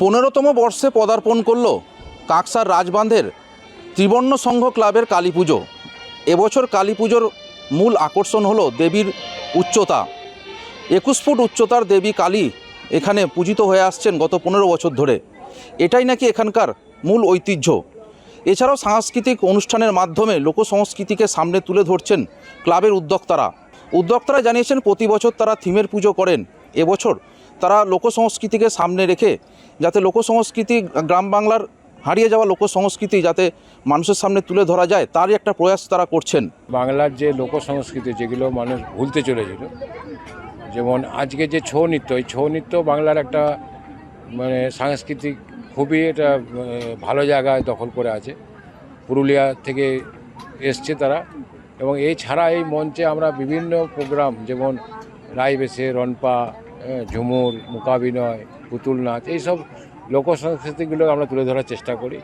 পনেরোতম বর্ষে পদার্পণ করল কাকসার রাজবাঁধের ত্রিবর্ণ সংঘ ক্লাবের কালী পুজো। এবছর কালী পুজোর মূল আকর্ষণ হলো দেবীর উচ্চতা। একুশ ফুট উচ্চতার দেবী কালী এখানে পূজিত হয়ে আসছেন গত পনেরো বছর ধরে। এটাই নাকি এখানকার মূল ঐতিহ্য। এছাড়াও সাংস্কৃতিক অনুষ্ঠানের মাধ্যমে লোকসংস্কৃতিকে সামনে তুলে ধরছেন ক্লাবের উদ্যোক্তারা। উদ্যোক্তারা জানিয়েছেন, প্রতি বছর তারা থিমের পুজো করেন। এবছর তারা লোকসংস্কৃতিকে সামনে রেখে যাতে লোকসংস্কৃতি গ্রাম বাংলার হারিয়ে যাওয়া লোকসংস্কৃতি যাতে মানুষের সামনে তুলে ধরা যায়, তারই একটা প্রয়াস তারা করছেন। বাংলার যে লোকসংস্কৃতি, যেগুলো মানুষ ভুলতে চলেছিল, যেমন আজকে যে ছৌ নৃত্য, এই ছৌ নৃত্য বাংলার একটা মানে সাংস্কৃতিক খুবই এটা ভালো জায়গায় দখল করে আছে। পুরুলিয়া থেকে এসছে তারা এবং এই ছাড়া এই মঞ্চে আমরা বিভিন্ন প্রোগ্রাম, যেমন রাইবেসে রনপা ঝুমুর মোকাবিনয় পুতুল নাচ এইসব লোকসংস্কৃতিগুলো আমরা তুলে ধরার চেষ্টা করি।